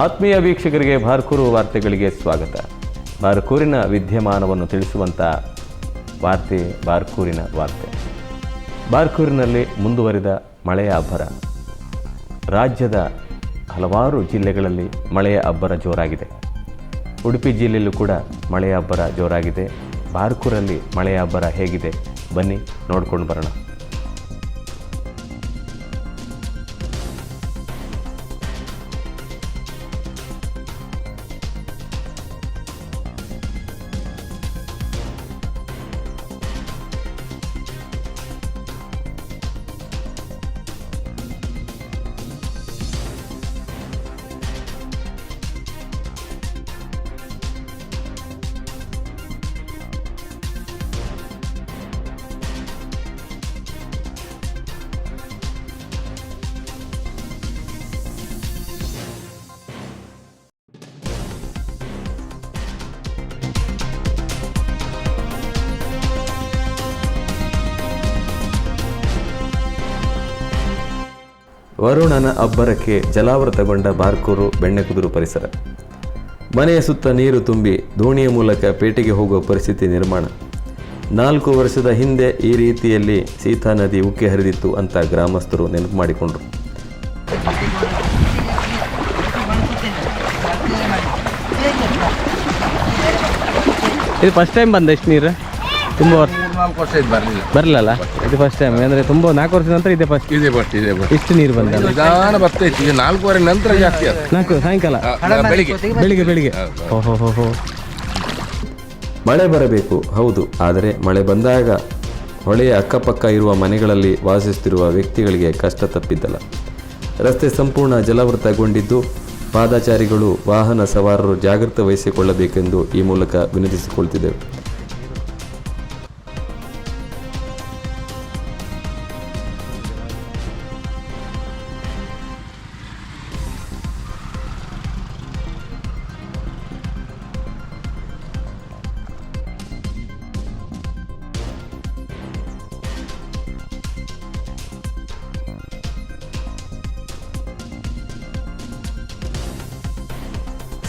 ಆತ್ಮೀಯ ವೀಕ್ಷಕರಿಗೆ ಭಾರ್ಕೂರು ವಾರ್ತೆಗಳಿಗೆ ಸ್ವಾಗತ. ಬಾರ್ಕೂರಿನ ವಿದ್ಯಮಾನವನ್ನು ತಿಳಿಸುವಂಥ ವಾರ್ತೆ ಬಾರ್ಕೂರಿನ ವಾರ್ತೆ. ಬಾರ್ಕೂರಿನಲ್ಲಿ ಮುಂದುವರಿದ ಮಳೆಯ ಅಬ್ಬರ. ರಾಜ್ಯದ ಹಲವಾರು ಜಿಲ್ಲೆಗಳಲ್ಲಿ ಮಳೆಯ ಅಬ್ಬರ ಜೋರಾಗಿದೆ. ಉಡುಪಿ ಜಿಲ್ಲೆಯಲ್ಲೂ ಕೂಡ ಮಳೆಯ ಅಬ್ಬರ ಜೋರಾಗಿದೆ. ಬಾರ್ಕೂರಲ್ಲಿ ಮಳೆಯ ಅಬ್ಬರ ಹೇಗಿದೆ? ಬನ್ನಿ ನೋಡ್ಕೊಂಡು ಬರೋಣ. ವರುಣನ ಅಬ್ಬರಕ್ಕೆ ಜಲಾವೃತಗೊಂಡ ಬಾರ್ಕೂರು ಬೆಣ್ಣೆಕುದುರು ಪರಿಸರ. ಮನೆಯ ಸುತ್ತ ನೀರು ತುಂಬಿ ದೋಣಿಯ ಮೂಲಕ ಪೇಟೆಗೆ ಹೋಗುವ ಪರಿಸ್ಥಿತಿ ನಿರ್ಮಾಣ. ನಾಲ್ಕು ವರ್ಷದ ಹಿಂದೆ ಈ ರೀತಿಯಲ್ಲಿ ಸೀತಾ ನದಿ ಉಕ್ಕಿ ಹರಿದಿತ್ತು ಅಂತ ಗ್ರಾಮಸ್ಥರು ನೆನಪು ಮಾಡಿಕೊಂಡರು. ಇದು ಫಸ್ಟ್ ಟೈಮ್ ಬಂದ ಎಷ್ಟು ನೀರು? ತುಂಬ ವರ್ಷ. ನಾಲ್ಕು ವರ್ಷ ಇದು ಬರಲಿಲ್ಲ. ಬರಲಲ್ಲ? ಇದು ಫಸ್ಟ್ ಟೈಮ್ ಅಂದ್ರೆ ತುಂಬಾ ನಾಲ್ಕು ವರ್ಷದ ನಂತರ ಇದೆ ಫಸ್ಟ್ ಇದೆ ಬಟ್ ಇದೆ ಬಟ್ ಎಷ್ಟು ನೀರು ಬಂದ ನಿಧಾನ ಬರ್ತೈತಿ ಈಗ ನಾಲ್ಕೂವರೆ ನಂತರ ಜಾಸ್ತಿ ಆಯ್ತು ನಾಲ್ಕು ಸಾಯಂಕಾಲ? ಬೆಳಿಗ್ಗೆ. ಬೆಳಿಗ್ಗೆ ಬೆಳಿಗ್ಗೆ. ಓಹೋ ಹೋ ಹೋ. ಮಳೆ ಬರಬೇಕು ಹೌದು. ಆದರೆ ಮಳೆ ಬಂದಾಗ ಹೊಳೆಯ ಅಕ್ಕಪಕ್ಕ ಇರುವ ಮನೆಗಳಲ್ಲಿ ವಾಸಿಸುತ್ತಿರುವ ವ್ಯಕ್ತಿಗಳಿಗೆ ಕಷ್ಟ ತಪ್ಪಿದ್ದಲ್ಲ. ರಸ್ತೆ ಸಂಪೂರ್ಣ ಜಲಾವೃತಗೊಂಡಿದ್ದು ಪಾದಚಾರಿಗಳು ವಾಹನ ಸವಾರರು ಜಾಗೃತ ವಹಿಸಿಕೊಳ್ಳಬೇಕೆಂದು ಈ ಮೂಲಕ ವಿನಂತಿಸಿಕೊಳ್ತಿದ್ದೆವು.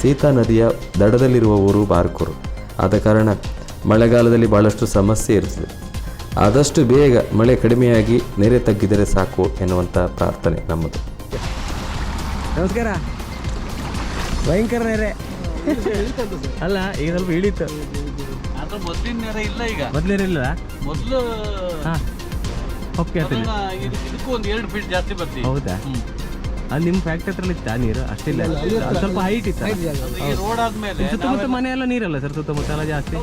ಸೀತಾ ನದಿಯ ದಡದಲ್ಲಿರುವ ಊರು ಬಾರ್ಕೂರು. ಆದ ಕಾರಣ ಮಳೆಗಾಲದಲ್ಲಿ ಬಹಳಷ್ಟು ಸಮಸ್ಯೆ ಇರುತ್ತದೆ. ಆದಷ್ಟು ಬೇಗ ಮಳೆ ಕಡಿಮೆಯಾಗಿ ನೆರೆ ತಗ್ಗಿದರೆ ಸಾಕು ಎನ್ನುವಂಥ ಪ್ರಾರ್ಥನೆ ನಮ್ಮದು. ನಮಸ್ಕಾರ. ಭಯಂಕರ ನೆರೆ. ಅಲ್ಲ ಈಗ ಸ್ವಲ್ಪ ಇಳಿತು. ಮೊದಲಿನ ನೆರೆ ಇಲ್ಲ ಈಗ. ಮೊದಲೇ ಇಲ್ಲ ಮೊದಲು ಹಾಂ ಓಕೆ ಇದಕ್ಕೂ ಒಂದು ಎರಡು ಫೀಟ್ ಜಾಸ್ತಿ ಬರ್ತೀವಿ ಹೌದಾ? ಅದು ನಿಮ್ಮ ಫ್ಯಾಕ್ಟ್ರಿ ಹತ್ರ ಇತ್ತಾ ನೀರು? ಅಷ್ಟಿಲ್ಲ. ಅದು ಸ್ವಲ್ಪ ಹೈಟ್ ಇತ್ತು ಈ ರೋಡ್ ಆದ್ಮೇಲೆ ಸುತ್ತಮುತ್ತ ಮನೆ ಎಲ್ಲ ನೀರಲ್ಲ ಸರ್ ಸುತ್ತಮುತ್ತ ಎಲ್ಲ ಜಾಸ್ತಿ?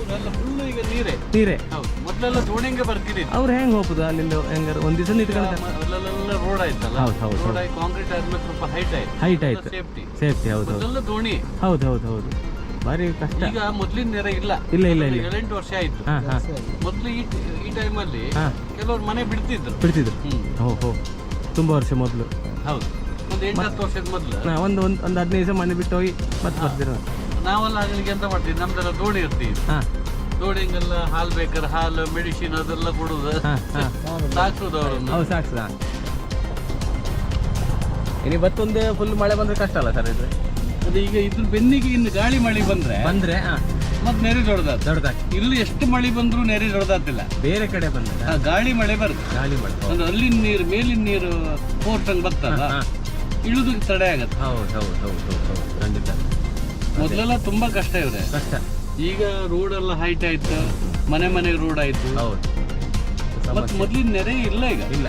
ಈಗ ನೀರೇ. ನೀರೇ? ಹೌದು. ಮೊದಲೆಲ್ಲ ದೋಣಿಗೆ ಬರ್ತೀರಿ ಅವ್ರು ಹೆಂಗ್ ಹೋಗುದು ಅಲ್ಲಿಂದ ಹೆಂಗಾರ? ಒಂದ್ ದಿವಸ ನಿಂತ್ಕೊಂಡು ಅಲ್ಲೆಲ್ಲ ರೋಡ್ ಆಯ್ತಲ್ಲ? ಹೌದು, ಹೌದು, ರೋಡ್ ಆಗಿ ಕಾಂಕ್ರೀಟ್ ಆದ್ಮೇಲೆ ಸ್ವಲ್ಪ ಹೈಟ್ ಆಯ್ತು. ಹೈಟ್ ಆಯ್ತು. ಸೇಫ್ಟಿ ಸೇಫ್ಟಿ ಹೌದು ಹೌದು. ಮೊದಲೆಲ್ಲ ದೋಣಿ ಹೌದು ಹೌದು ಹೌದು. ಬಾರಿ ಕಷ್ಟ. ಈಗ ಮೊದ್ಲಿನ ನೆರೆ ಇಲ್ಲ. ಇಲ್ಲ ಇಲ್ಲ ಇಲ್ಲ. ಏಳೆಂಟು ವರ್ಷ ಆಯ್ತು. ಹಾ ಹಾ. ಮೊದ್ಲು ಈ ಈ ಟೈಮಲ್ಲಿ ಕೆಲವರು ಕೆಲವ್ರು ಮನೆ ಬಿಡ್ತಿದ್ರು. ಬಿಡ್ತಿದ್ರು. ಹ್ಮ್. ಹೋ ಹೋ ತುಂಬಾ ವರ್ಷ ಮೊದಲು. ಹೌದು. ಒಂದು ಒಂದು ಒಂದು ಹದಿನೈದು ದಿವಸ ಮನೆ ಬಿಟ್ಟು ಹೋಗಿ ಮತ್ತೆ ಬರ್ತೀರ ನಾವೆಲ್ಲ ಆಗಲಿಕ್ಕೆ ಎಂತ ಮಾಡ್ತೀವಿ? ನಮ್ದೆಲ್ಲ ದೋಣಿ ಇರ್ತೀವಿ. ಹಾ. ದೋಣಿಗೆಲ್ಲ ಹಾಲು ಬೇಕಾದ್ರೆ ಹಾಲು ಮೆಡಿಸಿನ್ ಅದೆಲ್ಲ ಕೊಡುದು. ಸಾಕ್ಸುದು ಅವರನ್ನು. ಹೌದು ಸಾಕು ಸಾ ಇനി ಮತ್ತೊಂದು ಫುಲ್ ಮಳೆ ಬಂದ್ರೆ ಕಷ್ಟ ಅಲ್ಲ ಸರ್ ಇದು? ಅದು ಈಗ ಇದ್ರ ಬೆನ್ನಿಗೆ ಇನ್ನು ಗಾಳಿ ಮಳೆ ಬಂದ್ರೆ ಬಂದ್ರೆ ಮತ್ತೆ ಮತ್ ನೆರೆ ದೊಡ್ಡದ ದೊಡ್ಡದಾಗಿ ಇಲ್ಲಿ ಎಷ್ಟು ಮಳೆ ಬಂದ್ರು ನೆರೆ ದೊಡ್ಡದಾಗ್ತಿಲ್ಲ. ಬೇರೆ ಕಡೆ ಬಂದ ಗಾಳಿ ಮಳೆ ಬರುತ್ತೆ. ಗಾಳಿ ಮಳೆ. ಅಲ್ಲಿನ ನೀರು ಮೇಲಿನ ನೀರು ಫೋರ್ಸ್ ಹಂಗ್ ಬರ್ತಲ್ಲ ಹಾ. ಇಳುದು ತಡೆ ಆಗುತ್ತೆ. ಹೌದು ಹೌದು ಹೌದು ಹೌದು ಹೌದು. ಖಂಡಿತ. ಮೊದಲೆಲ್ಲ ತುಂಬಾ ಕಷ್ಟ ಇದೆ ಕಷ್ಟ. ಈಗ ರೋಡ್ ಎಲ್ಲ ಹೈಟ್ ಆಯ್ತು ಮನೆ ಮನೆ ರೋಡ್ ಆಯ್ತು. ಹೌದು. ಮತ್ತೆ ಮೊದ್ಲಿನ ನೆರೆ ಇಲ್ಲ ಈಗ. ಇಲ್ಲ.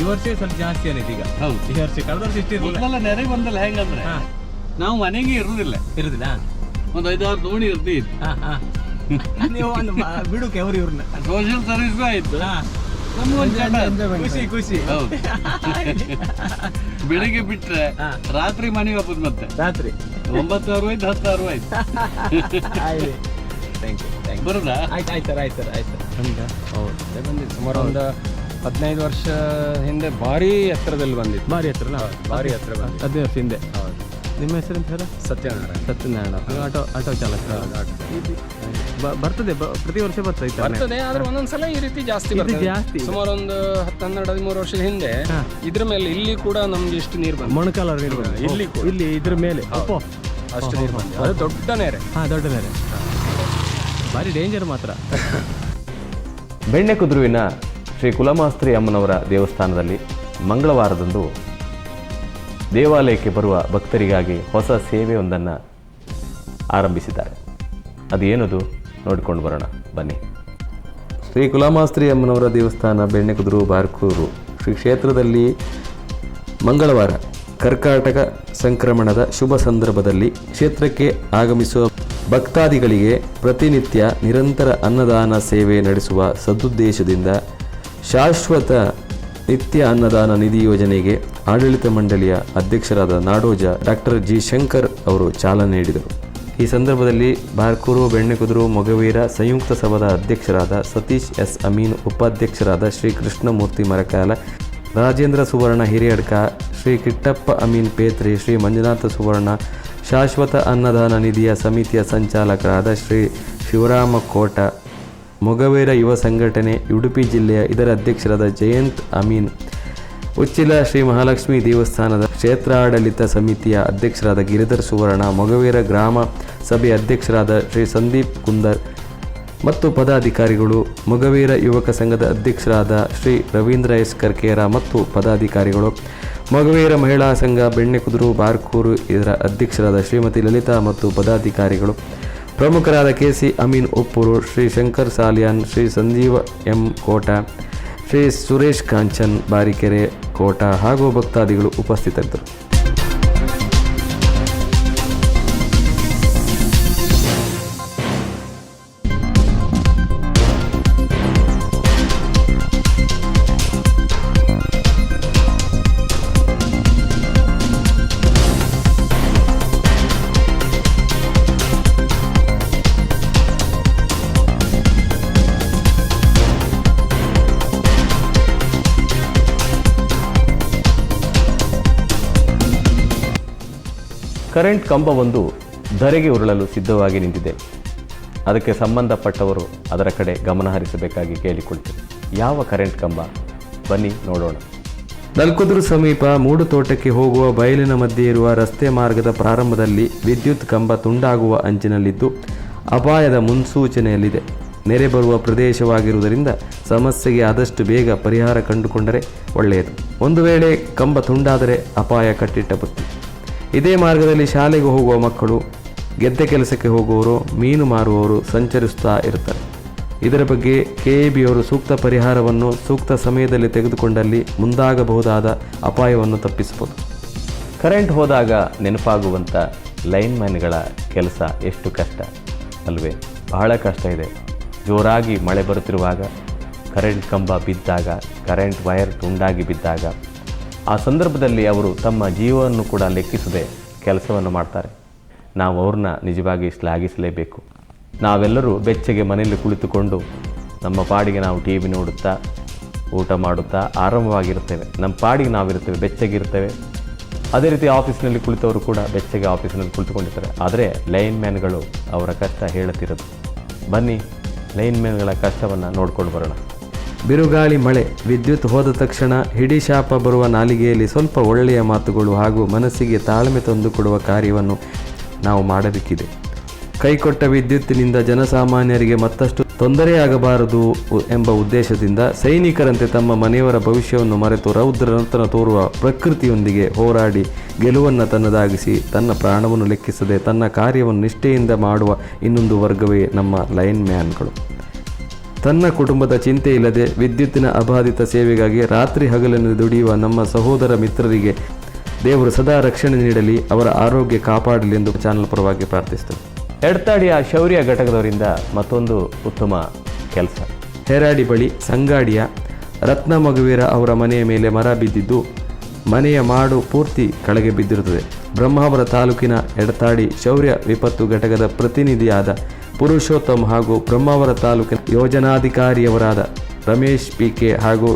ಈ ವರ್ಷ ಸ್ವಲ್ಪ ಜಾಸ್ತಿ ಏನಿದೆ ಈಗ? ಹೌದು. ಈ ವರ್ಷ ಕಳೆದ ವರ್ಷ ಇಷ್ಟಿರಲಿಲ್ಲ. ಮೊದಲೆಲ್ಲ ನೆರೆ ಬಂದಲ್ಲ ಹೆಂಗಂದ್ರೆ ಹಾ. ನಾವು ಮನೆಗೆ ಇರುದಿಲ್ಲ. ಇರುದಿಲ್ಲ. ಒಂದ್ ಐದಾರು ದೋಣಿ ಇರ್ತೀವಿ ಹಾ ಹಾ. ನೀವು ಒಂದು ಬಿಡುಕೆ ಅವ್ರು ಇವ್ರನ್ನ. ಸೋಷಿಯಲ್ ಸರ್ವಿಸ್ ಆಯ್ತು. ಖುಷಿ ಖುಷಿ. ಹೌದು. ಬೆಳಿಗ್ಗೆ ಬಿಟ್ರೆ ಹಾ. ರಾತ್ರಿ ಮನೆಗೆ ವಾಪಸ್ ಮತ್ತೆ. ರಾತ್ರಿ. ಒಂಬತ್ತು ಆಯ್ತು. ಹತ್ತು ಅರವೈದು ಥ್ಯಾಂಕ್ ಯು ಥ್ಯಾಂಕ್ ಯು ಬರುದಾ? ಆಯ್ತು ಆಯ್ತು ಸರ್ ಆಯ್ತು ಸರ್ ಆಯ್ತು. ಸರ್ ನಮ್ಗೆ ಹೌದು ಬಂದಿತ್ತು ಸುಮಾರು ಒಂದು ಹದಿನೈದು ವರ್ಷ ಹಿಂದೆ ಭಾರಿ ಎತ್ತರದಲ್ಲಿ ಬಂದಿತ್ತು. ಭಾರಿ ಹತ್ರ ಭಾರಿ ಹತ್ರ ಬಂದಿತ್ತು. ಹದಿನೈದು ವರ್ಷ ಹಿಂದೆ. ನಿಮ್ಮ ಹೆಸರು sir Satyanarayana. Satyanarayana. Auto auto ಚಾಲಕ. ಬ- ಬರ್ತದೆ ಬ- ಪ್ರತಿ ವರ್ಷ ಬರ್ತದೆ ಈ ಬರ್ತದೆ ಆದ್ರೆ ಒಂದೊಂದ್ಸಲ ಈ ರೀತಿ ಜಾಸ್ತಿ ಇದು ಬರ್ತದೆ. ಜಾಸ್ತಿ. ಸುಮಾರು ಒಂದು ಹತ್ತು ಹನ್ನೆರಡು ಹದಿಮೂರು ವರ್ಷದ ಹಿಂದೆ ಹಾ. ಇದ್ರ ಮೇಲೆ ಇಲ್ಲಿ ಕೂಡ ನಮ್ಗೆ ಇಷ್ಟು ನೀರು ಬಂದ ಮೊಣಕಾಲ ನೀರು ಬಂದ ಇಲ್ಲಿ ಕೂಡ. ಇಲ್ಲಿ ಇದ್ರ ಮೇಲೆ. ಅಪ್ಪ. ಅಷ್ಟು ನೀರು ಬಂದ ಅದು ದೊಡ್ಡ ನೆರೆ. ಹಾ ದೊಡ್ಡ ನೆರೆ. ಭಾರಿ ಡೇಂಜರ್ ಮಾತ್ರ. ಬೆಣ್ಣೆ ಕುದುರುವಿನ ಶ್ರೀ ಕುಲಮಾಸ್ತ್ರಿ ಅಮ್ಮನವರ ದೇವಸ್ಥಾನದಲ್ಲಿ ಮಂಗಳವಾರದಂದು ದೇವಾಲಯಕ್ಕೆ ಬರುವ ಭಕ್ತರಿಗಾಗಿ ಹೊಸ ಸೇವೆಯೊಂದನ್ನು ಆರಂಭಿಸಿದ್ದಾರೆ. ಅದು ಏನದು ನೋಡಿಕೊಂಡು ಬರೋಣ. ಬನ್ನಿ. ಶ್ರೀ ಕುಲಾಮಾಸ್ತ್ರಿ ಅಮ್ಮನವರ ದೇವಸ್ಥಾನ ಬೆಣ್ಣೆಕುದುರು ಬಾರ್ಕೂರು ಶ್ರೀ ಕ್ಷೇತ್ರದಲ್ಲಿ ಮಂಗಳವಾರ ಕರ್ಕಾಟಕ ಸಂಕ್ರಮಣದ ಶುಭ ಸಂದರ್ಭದಲ್ಲಿ ಕ್ಷೇತ್ರಕ್ಕೆ ಆಗಮಿಸುವ ಭಕ್ತಾದಿಗಳಿಗೆ ಪ್ರತಿನಿತ್ಯ ನಿರಂತರ ಅನ್ನದಾನ ಸೇವೆ ನಡೆಸುವ ಸದುದ್ದೇಶದಿಂದ ಶಾಶ್ವತ ನಿತ್ಯ ಅನ್ನದಾನ ನಿಧಿ ಯೋಜನೆಗೆ ಆಡಳಿತ ಮಂಡಳಿಯ ಅಧ್ಯಕ್ಷರಾದ ನಾಡೋಜ ಡಾಕ್ಟರ್ ಜಿ ಶಂಕರ್ ಅವರು ಚಾಲನೆ ನೀಡಿದರು. ಈ ಸಂದರ್ಭದಲ್ಲಿ ಬಾರ್ಕೂರು ಬೆಣ್ಣೆಕುದುರು ಮೊಗವೀರ ಸಂಯುಕ್ತ ಸಭಾದ ಅಧ್ಯಕ್ಷರಾದ ಸತೀಶ್ ಎಸ್ ಅಮೀನ್, ಉಪಾಧ್ಯಕ್ಷರಾದ ಶ್ರೀ ಕೃಷ್ಣಮೂರ್ತಿ ಮರಕಾಲ, ರಾಜೇಂದ್ರ ಸುವರ್ಣ ಹಿರಿಯಡ್ಕ, ಶ್ರೀ ಕಿಟ್ಟಪ್ಪ ಅಮೀನ್ ಪೇತ್ರಿ, ಶ್ರೀ ಮಂಜುನಾಥ ಸುವರ್ಣ, ಶಾಶ್ವತ ಅನ್ನದಾನ ನಿಧಿಯ ಸಮಿತಿಯ ಸಂಚಾಲಕರಾದ ಶ್ರೀ ಶಿವರಾಮ ಕೋಟ ಮೊಗವೀರ ಯುವ ಸಂಘಟನೆ, ಉಡುಪಿ ಜಿಲ್ಲೆಯ ಇದರ ಅಧ್ಯಕ್ಷರಾದ ಜಯಂತ್ ಅಮೀನ್, ಉಚ್ಚಿಲ ಶ್ರೀ ಮಹಾಲಕ್ಷ್ಮಿ ದೇವಸ್ಥಾನದ ಕ್ಷೇತ್ರಾಡಳಿತ ಸಮಿತಿಯ ಅಧ್ಯಕ್ಷರಾದ ಗಿರಿಧರ್ ಸುವರ್ಣ, ಮೊಗವೀರ ಗ್ರಾಮ ಸಭೆಯ ಅಧ್ಯಕ್ಷರಾದ ಶ್ರೀ ಸಂದೀಪ್ ಕುಂದರ್ ಮತ್ತು ಪದಾಧಿಕಾರಿಗಳು, ಮೊಗವೀರ ಯುವಕ ಸಂಘದ ಅಧ್ಯಕ್ಷರಾದ ಶ್ರೀ ರವೀಂದ್ರ ಎಸ್ ಕರ್ಕೇರ ಮತ್ತು ಪದಾಧಿಕಾರಿಗಳು, ಮೊಗವೀರ ಮಹಿಳಾ ಸಂಘ ಬೆಣ್ಣೆಕುದುರು ಬಾರ್ಕೂರು ಇದರ ಅಧ್ಯಕ್ಷರಾದ ಶ್ರೀಮತಿ ಲಲಿತಾ ಮತ್ತು ಪದಾಧಿಕಾರಿಗಳು. ಪ್ರಮುಖರಾದ K C Amin Uppoor, Shri Shankar Salian, Shri Sanjeeva M Kota, Shri Suresh Kanchan, Barikere Kota ಹಾಗೂ ಭಕ್ತಾದಿಗಳು ಉಪಸ್ಥಿತರಿದ್ದರು. ಕರೆಂಟ್ ಕಂಬವೊಂದು ಧರೆಗೆ ಉರುಳಲು ಸಿದ್ಧವಾಗಿ ನಿಂತಿದೆ. ಅದಕ್ಕೆ ಸಂಬಂಧಪಟ್ಟವರು ಅದರ ಕಡೆ ಗಮನ ಹರಿಸಬೇಕಾಗಿ ಕೇಳಿಕೊಳ್ತೇವೆ. ಯಾವ ಕರೆಂಟ್ ಕಂಬ? ಬನ್ನಿ ನೋಡೋಣ. ನಲ್ಕುದುರು ಸಮೀಪ ಮೂಡು ತೋಟಕ್ಕೆ ಹೋಗುವ ಬಯಲಿನ ಮಧ್ಯೆ ಇರುವ ರಸ್ತೆ ಮಾರ್ಗದ ಪ್ರಾರಂಭದಲ್ಲಿ ವಿದ್ಯುತ್ ಕಂಬ ತುಂಡಾಗುವ ಅಂಚಿನಲ್ಲಿದ್ದು ಅಪಾಯದ ಮುನ್ಸೂಚನೆಯಲ್ಲಿದೆ. ನೆರೆ ಬರುವ ಪ್ರದೇಶವಾಗಿರುವುದರಿಂದ ಸಮಸ್ಯೆಗೆ ಆದಷ್ಟು ಬೇಗ ಪರಿಹಾರ ಕಂಡುಕೊಂಡರೆ ಒಳ್ಳೆಯದು. ಒಂದು ವೇಳೆ ಕಂಬ ತುಂಡಾದರೆ ಅಪಾಯ ಕಟ್ಟಿಟ್ಟ ಬುತ್ತಿ. ಇದೇ ಮಾರ್ಗದಲ್ಲಿ ಶಾಲೆಗೆ ಹೋಗುವ ಮಕ್ಕಳು, ಗೆದ್ದೆ ಕೆಲಸಕ್ಕೆ ಹೋಗುವವರು, ಮೀನು ಮಾರುವವರು ಸಂಚರಿಸುತ್ತಾ ಇರ್ತಾರೆ ಇದರ ಬಗ್ಗೆ ಕೆ ಎ ಕೆಎಬಿಯವರು ಸೂಕ್ತ ಪರಿಹಾರವನ್ನು ಸೂಕ್ತ ಸಮಯದಲ್ಲಿ ತೆಗೆದುಕೊಂಡಲ್ಲಿ ಮುಂದಾಗಬಹುದಾದ ಅಪಾಯವನ್ನು ತಪ್ಪಿಸಬಹುದು. ಕರೆಂಟ್ ಹೋದಾಗ ನೆನಪಾಗುವಂಥ ಲೈನ್ಮ್ಯಾನ್ಗಳ ಕೆಲಸ ಎಷ್ಟು ಕಷ್ಟ? ಅಲ್ವೇ, ಬಹಳ ಕಷ್ಟ ಇದೆ. ಜೋರಾಗಿ ಮಳೆ ಬರುತ್ತಿರುವಾಗ ಕರೆಂಟ್ ಕಂಬ ಬಿದ್ದಾಗ, ಕರೆಂಟ್ ವೈರ್ ತುಂಡಾಗಿ ಬಿದ್ದಾಗ ಆ ಸಂದರ್ಭದಲ್ಲಿ ಅವರು ತಮ್ಮ ಜೀವವನ್ನು ಕೂಡ ಲೆಕ್ಕಿಸದೆ ಕೆಲಸವನ್ನು ಮಾಡ್ತಾರೆ. ನಾವು ಅವ್ರನ್ನ ನಿಜವಾಗಿ ಶ್ಲಾಘಿಸಲೇಬೇಕು. ನಾವೆಲ್ಲರೂ ಬೆಚ್ಚಗೆ ಮನೆಯಲ್ಲಿ ಕುಳಿತುಕೊಂಡು ನಮ್ಮ ಪಾಡಿಗೆ ನಾವು ಟಿ ವಿ ನೋಡುತ್ತಾ, ಊಟ ಮಾಡುತ್ತಾ ಆರಾಮವಾಗಿರ್ತೇವೆ ನಮ್ಮ ಪಾಡಿಗೆ ನಾವಿರ್ತೇವೆ ಬೆಚ್ಚಗಿರ್ತೇವೆ ಅದೇ ರೀತಿ ಆಫೀಸ್ನಲ್ಲಿ ಕುಳಿತವರು ಕೂಡ ಬೆಚ್ಚಗೆ ಆಫೀಸ್ನಲ್ಲಿ ಕುಳಿತುಕೊಂಡಿರ್ತಾರೆ. ಆದರೆ ಲೈನ್ ಮ್ಯಾನ್ಗಳು ಅವರ ಕಷ್ಟ ಹೇಳುತ್ತಿರೋದು. ಬನ್ನಿ, ಲೈನ್ ಮ್ಯಾನ್ಗಳ ಕಷ್ಟವನ್ನು ನೋಡ್ಕೊಂಡು ಬರೋಣ. ಬಿರುಗಾಳಿ ಮಳೆ, ವಿದ್ಯುತ್ ಹೋದ ತಕ್ಷಣ ಹಿಡಿ ಶಾಪ ಬರುವ ನಾಲಿಗೆಯಲ್ಲಿ ಸ್ವಲ್ಪ ಒಳ್ಳೆಯ ಮಾತುಗಳು ಹಾಗೂ ಮನಸ್ಸಿಗೆ ತಾಳ್ಮೆ ತಂದುಕೊಡುವ ಕಾರ್ಯವನ್ನು ನಾವು ಮಾಡಬೇಕಿದೆ. ಕೈಕೊಟ್ಟ ವಿದ್ಯುತ್ತಿನಿಂದ ಜನಸಾಮಾನ್ಯರಿಗೆ ಮತ್ತಷ್ಟು ತೊಂದರೆಯಾಗಬಾರದು ಎಂಬ ಉದ್ದೇಶದಿಂದ ಸೈನಿಕರಂತೆ ತಮ್ಮ ಮನೆಯವರ ಭವಿಷ್ಯವನ್ನು ಮರೆತು ರೌದ್ರ ನರ್ತನ ತೋರುವ ಪ್ರಕೃತಿಯೊಂದಿಗೆ ಹೋರಾಡಿ ಗೆಲುವನ್ನು ತನ್ನದಾಗಿಸಿ ತನ್ನ ಪ್ರಾಣವನ್ನು ಲೆಕ್ಕಿಸದೆ ತನ್ನ ಕಾರ್ಯವನ್ನು ನಿಷ್ಠೆಯಿಂದ ಮಾಡುವ ಇನ್ನೊಂದು ವರ್ಗವೇ ನಮ್ಮ ಲೈನ್ ಮ್ಯಾನ್ಗಳು. ತನ್ನ ಕುಟುಂಬದ ಚಿಂತೆ ಇಲ್ಲದೆ ವಿದ್ಯುತ್ತಿನ ಅಬಾಧಿತ ಸೇವೆಗಾಗಿ ರಾತ್ರಿ ಹಗಲನ್ನು ದುಡಿಯುವ ನಮ್ಮ ಸಹೋದರ ಮಿತ್ರರಿಗೆ ದೇವರು ಸದಾ ರಕ್ಷಣೆ ನೀಡಲಿ ಅವರ ಆರೋಗ್ಯ ಕಾಪಾಡಲಿ ಎಂದು ಚಾನಲ್ ಪರವಾಗಿ ಪ್ರಾರ್ಥಿಸ್ತೇವೆ ಎಡ್ತಾಡಿಯ ಶೌರ್ಯ ಘಟಕದವರಿಂದ ಮತ್ತೊಂದು ಉತ್ತಮ ಕೆಲಸ. ಹೆರಾಡಿ ಬಳಿ ಸಂಗಾಡಿಯ ರತ್ನ ಮಗುವೀರ ಅವರ ಮನೆಯ ಮೇಲೆ ಮರ ಬಿದ್ದಿದ್ದು ಮನೆಯ ಮಾಡು ಪೂರ್ತಿ ಕಳೆಗೆ ಬಿದ್ದಿರುತ್ತದೆ. ಬ್ರಹ್ಮಾವರ ತಾಲೂಕಿನ ಎಡತಾಡಿ ಶೌರ್ಯ ವಿಪತ್ತು ಘಟಕದ ಪ್ರತಿನಿಧಿಯಾದ ಪುರುಷೋತ್ತಮ್ ಹಾಗೂ ಬ್ರಹ್ಮಾವರ ತಾಲೂಕಿನ ಯೋಜನಾಧಿಕಾರಿಯವರಾದ ರಮೇಶ್ ಪಿಕೆ ಹಾಗೂ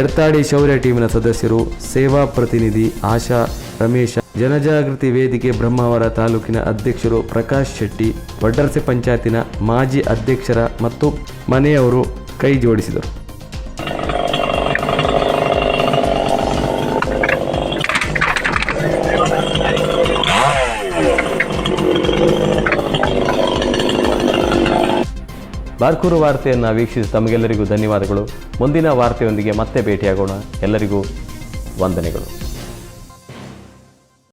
ಎಡ್ತಾಡಿ ಶೌರ್ಯ ಟೀಮಿನ ಸದಸ್ಯರು, ಸೇವಾ ಪ್ರತಿನಿಧಿ ಆಶಾ ರಮೇಶ, ಜನಜಾಗೃತಿ ವೇದಿಕೆ ಬ್ರಹ್ಮಾವರ ತಾಲೂಕಿನ ಅಧ್ಯಕ್ಷರು ಪ್ರಕಾಶ್ ಶೆಟ್ಟಿ, ವಡ್ಡರ್ಸೆ ಪಂಚಾಯತಿನ ಮಾಜಿ ಅಧ್ಯಕ್ಷರ ಮತ್ತು ಮನೆಯವರು ಕೈ ಜೋಡಿಸಿದರು. ಬಾರ್ಕೂರು ವಾರ್ತೆಯನ್ನು ವೀಕ್ಷಿಸಿ ತಮಗೆಲ್ಲರಿಗೂ ಧನ್ಯವಾದಗಳು. ಮುಂದಿನ ವಾರ್ತೆಯೊಂದಿಗೆ ಮತ್ತೆ ಭೇಟಿಯಾಗೋಣ. ಎಲ್ಲರಿಗೂ ವಂದನೆಗಳು.